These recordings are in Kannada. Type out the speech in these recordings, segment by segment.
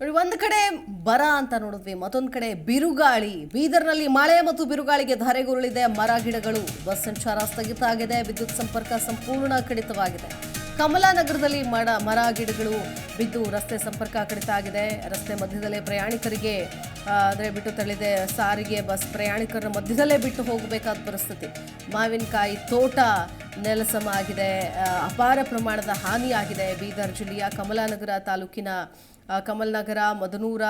ನೋಡಿ, ಒಂದು ಕಡೆ ಬರ ಅಂತ ನೋಡಿದ್ವಿ, ಮತ್ತೊಂದು ಕಡೆ ಬಿರುಗಾಳಿ. ಬೀದರ್ನಲ್ಲಿ ಮಳೆ ಮತ್ತು ಬಿರುಗಾಳಿಗೆ ಧರೆಗುರುಳಿದೆ, ಮರ, ಗಿಡಗಳು. ಬಸ್ ಸಂಚಾರ ಸ್ಥಗಿತ ಆಗಿದೆ, ವಿದ್ಯುತ್ ಸಂಪರ್ಕ ಸಂಪೂರ್ಣ ಕಡಿತವಾಗಿದೆ. ಕಮಲಾನಗರದಲ್ಲಿ ಮಡ, ಮರ, ಗಿಡಗಳು ಬಿದ್ದು ರಸ್ತೆ ಸಂಪರ್ಕ ಕಡಿತ ಆಗಿದೆ. ರಸ್ತೆ ಮಧ್ಯದಲ್ಲೇ ಪ್ರಯಾಣಿಕರಿಗೆ ಅಂದರೆ ಬಿಟ್ಟು ತಳ್ಳಿದೆ, ಸಾರಿಗೆ ಬಸ್ ಪ್ರಯಾಣಿಕರ ಮಧ್ಯದಲ್ಲೇ ಬಿಟ್ಟು ಹೋಗಬೇಕಾದ ಪರಿಸ್ಥಿತಿ. ಮಾವಿನಕಾಯಿ ತೋಟ ನೆಲಸಮ ಆಗಿದೆ ಅಪಾರ ಪ್ರಮಾಣದ ಹಾನಿಯಾಗಿದೆ. ಬೀದರ್ ಜಿಲ್ಲೆಯ ಕಮಲಾನಗರ ತಾಲೂಕಿನ ಆ, ಕಮಲ್ನಗರ ಮದನೂರ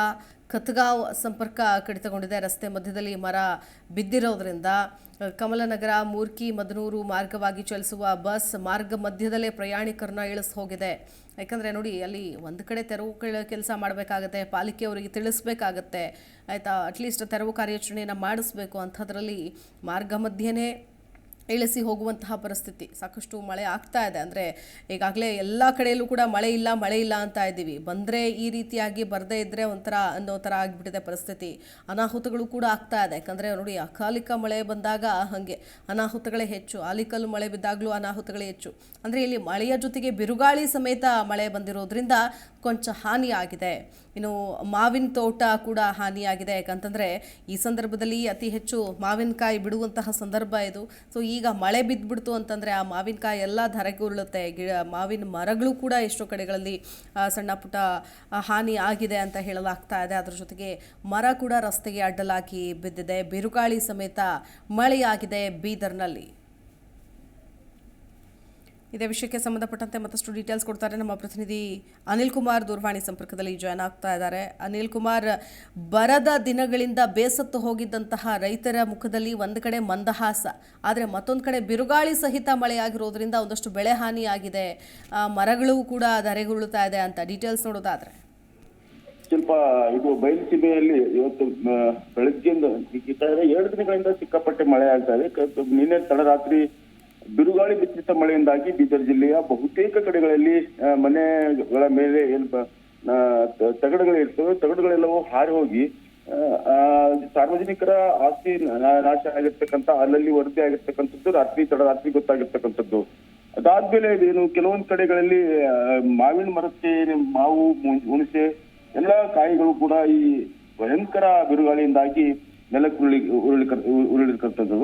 ಕತ್ಗಾಂವ್ ಸಂಪರ್ಕ ಕಡಿತಗೊಂಡಿದೆ ರಸ್ತೆ ಮಧ್ಯದಲ್ಲಿ ಮರ ಬಿದ್ದಿರೋದ್ರಿಂದ ಕಮಲನಗರ ಮೂರ್ಕಿ ಮದನೂರು ಮಾರ್ಗವಾಗಿ ಚಲಿಸುವ ಬಸ್ ಮಾರ್ಗ ಮಧ್ಯದಲ್ಲೇ ಪ್ರಯಾಣಿಕರನ್ನ ಇಳಿಸ್ ಹೋಗಿದೆ. ಯಾಕಂದರೆ ನೋಡಿ ಅಲ್ಲಿ ಒಂದು ಕಡೆ ತೆರವು ಕೆಲಸ ಮಾಡಬೇಕಾಗತ್ತೆ ಪಾಲಿಕೆಯವರಿಗೆ ತಿಳಿಸ್ಬೇಕಾಗತ್ತೆ. ಆಯಿತಾ ಅಟ್ಲೀಸ್ಟ್ ತೆರವು ಕಾರ್ಯಾಚರಣೆಯನ್ನು ಮಾಡಿಸ್ಬೇಕು. ಅಂಥದ್ರಲ್ಲಿ ಮಾರ್ಗ ಮಧ್ಯೆನೇ ಇಳಿಸಿ ಹೋಗುವಂತಹ ಪರಿಸ್ಥಿತಿ. ಸಾಕಷ್ಟು ಮಳೆ ಆಗ್ತಾ ಇದೆ. ಅಂದರೆ ಈಗಾಗಲೇ ಎಲ್ಲ ಕಡೆಯಲ್ಲೂ ಕೂಡ ಮಳೆ ಇಲ್ಲ ಮಳೆ ಇಲ್ಲ ಅಂತ ಇದ್ದೀವಿ. ಬಂದರೆ ಈ ರೀತಿಯಾಗಿ ಬರದೇ ಇದ್ದರೆ ಒಂಥರ ಅನ್ನೋ ಥರ ಆಗಿಬಿಟ್ಟಿದೆ ಪರಿಸ್ಥಿತಿ. ಅನಾಹುತಗಳು ಕೂಡ ಆಗ್ತಾ ಇದೆ. ಯಾಕಂದರೆ ನೋಡಿ, ಅಕಾಲಿಕ ಮಳೆ ಬಂದಾಗ ಹಾಗೆ. ಅನಾಹುತಗಳೇ ಹೆಚ್ಚು. ಆಲಿಕಲ್ಲು ಮಳೆ ಬಿದ್ದಾಗಲೂ ಅನಾಹುತಗಳೇ ಹೆಚ್ಚು. ಅಂದರೆ ಇಲ್ಲಿ ಮಳೆಯ ಜೊತೆಗೆ ಬಿರುಗಾಳಿ ಸಮೇತ ಮಳೆ ಬಂದಿರೋದ್ರಿಂದ ಕೊಂಚ ಹಾನಿಯಾಗಿದೆ. ಇನ್ನು ಮಾವಿನ ತೋಟ ಕೂಡ ಹಾನಿಯಾಗಿದೆ. ಯಾಕಂತಂದರೆ ಈ ಸಂದರ್ಭದಲ್ಲಿ ಅತಿ ಹೆಚ್ಚು ಮಾವಿನಕಾಯಿ ಬಿಡುವಂತಹ ಸಂದರ್ಭ ಇದು. ಸೊ ಈಗ ಮಳೆ ಬಿದ್ದುಬಿಡ್ತು ಅಂತಂದರೆ ಆ ಮಾವಿನಕಾಯಿ ಎಲ್ಲ ಧರೆಗುರುಳುತ್ತೆ ಗಿಡ ಮಾವಿನ ಮರಗಳು ಕೂಡ ಎಷ್ಟೋ ಕಡೆಗಳಲ್ಲಿ ಸಣ್ಣ ಪುಟ್ಟ ಹಾನಿ ಆಗಿದೆ ಅಂತ ಹೇಳಲಾಗ್ತಾ ಇದೆ. ಅದರ ಜೊತೆಗೆ ಮರ ಕೂಡ ರಸ್ತೆಗೆ ಅಡ್ಡಲಾಗಿ ಬಿದ್ದಿದೆ. ಬಿರುಗಾಳಿ ಸಮೇತ ಮಳೆಯಾಗಿದೆ ಬೀದರ್ನಲ್ಲಿ. ಇದೇ ವಿಷಯಕ್ಕೆ ಸಂಬಂಧಪಟ್ಟಂತೆ ಮತ್ತಷ್ಟು ಡೀಟೇಲ್ಸ್ ಕೊಡ್ತಾರೆ ನಮ್ಮ ಪ್ರತಿನಿಧಿ ಅನಿಲ್ ಕುಮಾರ್ ದೂರವಾಣಿ ಸಂಪರ್ಕದಲ್ಲಿ ಜಾಯ್ನ್ ಆಗ್ತಾ ಇದ್ದಾರೆ. ಅನಿಲ್ ಕುಮಾರ್, ಬರದ ದಿನಗಳಿಂದ ಬೇಸತ್ತು ಹೋಗಿದ್ದಂತಹ ರೈತರ ಮುಖದಲ್ಲಿ ಒಂದು ಕಡೆ ಮಂದಹಾಸ, ಆದರೆ ಮತ್ತೊಂದು ಕಡೆ ಬಿರುಗಾಳಿ ಸಹಿತ ಮಳೆಯಾಗಿರೋದ್ರಿಂದ ಒಂದಷ್ಟು ಬೆಳೆ ಹಾನಿಯಾಗಿದೆ. ಮರಗಳು ಕೂಡ ಧರೆಗುರುಳುತ್ತಾ ಇದೆ ಅಂತ ಡೀಟೇಲ್ಸ್ ನೋಡೋದಾದ್ರೆ. ಸ್ವಲ್ಪ ಇದು ಬಯಲುಸೀಮೆಯಲ್ಲಿ ಇವತ್ತು ಬೆಳಗ್ಗೆಯಿಂದ ಎರಡು ದಿನಗಳಿಂದ ಸಿಕ್ಕಾಪಟ್ಟೆ ಮಳೆ ಆಗ್ತಾ ಇದೆ. ನಿನ್ನೆ ತಡರಾತ್ರಿ ಬಿರುಗಾಳಿ ಮಿಶ್ರಿತ ಮಳೆಯಿಂದಾಗಿ ಬೀದರ್ ಜಿಲ್ಲೆಯ ಬಹುತೇಕ ಕಡೆಗಳಲ್ಲಿ ಮನೆಗಳ ಮೇಲೆ ಏನ್ ತಗಡುಗಳಿರ್ತವೆ ತಗಡುಗಳೆಲ್ಲವೂ ಹಾರಿ ಹೋಗಿ ಸಾರ್ವಜನಿಕರ ಆಸ್ತಿ ನಾಶ ಆಗಿರ್ತಕ್ಕಂಥ, ಅಲ್ಲಲ್ಲಿ ವರದಿ ಆಗಿರ್ತಕ್ಕಂಥದ್ದು, ರಾತ್ರಿ ತಡರಾತ್ರಿ ಗೊತ್ತಾಗಿರ್ತಕ್ಕಂಥದ್ದು. ಅದಾದ್ಮೇಲೆ ಏನು ಕೆಲವೊಂದು ಕಡೆಗಳಲ್ಲಿ ಮಾವಿನ ಮರಕ್ಕೆ ಮಾವು ಹುಣಸೆ ಎಲ್ಲ ಕಾಯಿಗಳು ಕೂಡ ಈ ಭಯಂಕರ ಬಿರುಗಾಳಿಯಿಂದಾಗಿ ನೆಲಕ್ಕೆ ಉರುಳಿ ಉರುಳಿ ಉರುಳಿರ್ತಕ್ಕಂಥದ್ದು.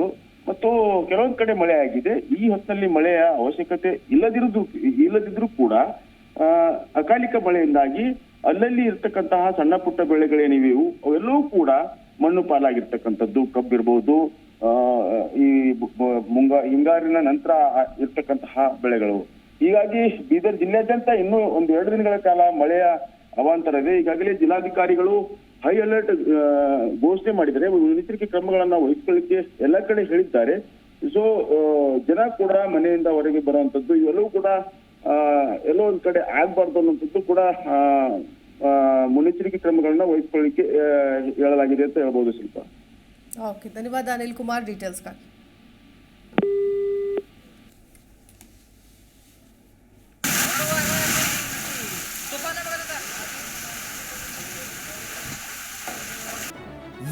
ಮತ್ತು ಕೆಲವೊಂದು ಕಡೆ ಮಳೆ ಆಗಿದೆ. ಈ ಹೊತ್ತಿನಲ್ಲಿ ಮಳೆಯ ಅವಶ್ಯಕತೆ ಇಲ್ಲದಿರುವುದು ಇಲ್ಲದಿದ್ರೂ ಕೂಡ ಅಕಾಲಿಕ ಮಳೆಯಿಂದಾಗಿ ಅಲ್ಲಲ್ಲಿ ಇರ್ತಕ್ಕಂತಹ ಸಣ್ಣ ಪುಟ್ಟ ಬೆಳೆಗಳೇನಿವೆ ಅವೆಲ್ಲವೂ ಕೂಡ ಮಣ್ಣು ಪಾಲಾಗಿರ್ತಕ್ಕಂಥದ್ದು. ಕಬ್ಬಿರ್ಬೋದು ಈ ಮುಂಗ, ಹಿಂಗಾರಿನ ನಂತರ ಇರ್ತಕ್ಕಂತಹ ಬೆಳೆಗಳು. ಹೀಗಾಗಿ ಬೀದರ್ ಜಿಲ್ಲೆಯಾದ್ಯಂತ ಇನ್ನೂ ಒಂದು ಎರಡು ದಿನಗಳ ಕಾಲ ಮಳೆಯ ಅವಾಂತರ ಇದೆ ಈಗಾಗಲೇ ಜಿಲ್ಲಾಧಿಕಾರಿಗಳು ಹೈ ಅಲರ್ಟ್ ಘೋಷಣೆ ಮಾಡಿದರೆ ಮುನ್ನೆಚ್ಚರಿಕೆ ಕ್ರಮಗಳನ್ನ ವಹಿಸಿಕೊಳ್ಳಿಕ್ಕೆ ಎಲ್ಲ ಕಡೆ ಹೇಳಿದ್ದಾರೆ. ಸೊ ಜನ ಕೂಡ ಮನೆಯಿಂದ ಹೊರಗೆ ಬರುವಂತದ್ದು ಇವೆಲ್ಲವೂ ಕೂಡ ಎಲ್ಲೋ ಒಂದ್ ಕಡೆ ಆಗ್ಬಾರ್ದು ಅನ್ನೋಂಥದ್ದು ಕೂಡ ಮುನ್ನೆಚ್ಚರಿಕೆ ಕ್ರಮಗಳನ್ನ ವಹಿಸಿಕೊಳ್ಳಿಕ್ಕೆ ಹೇಳಲಾಗಿದೆ ಅಂತ ಹೇಳ್ಬೋದು ಸ್ವಲ್ಪ ಓಕೆ ಧನ್ಯವಾದ ಅನಿಲ್ ಕುಮಾರ್ ಡೀಟೇಲ್ಸ್ಗಾಗಿ